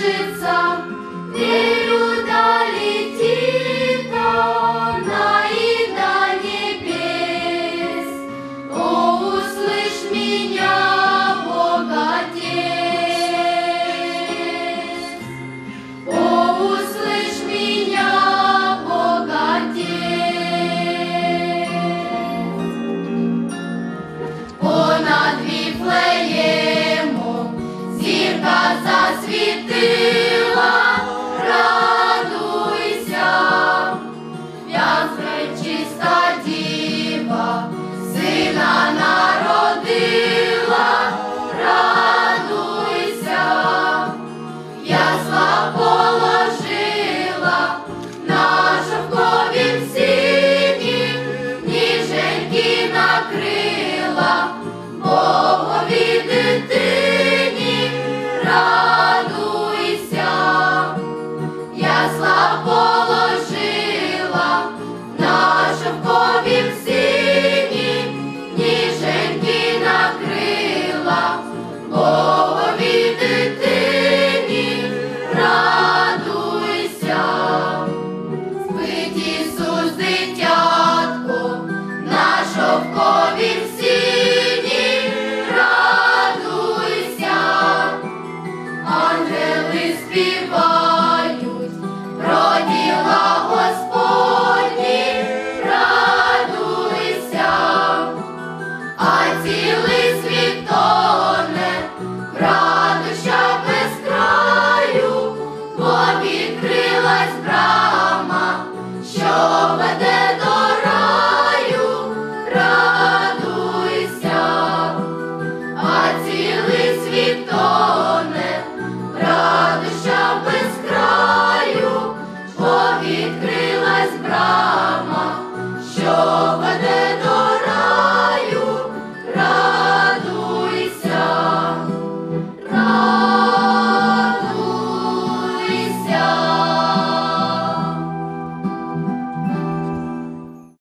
krzyża. відродила, радуйся, в'язка чиста діва, сина народила, радуйся, people.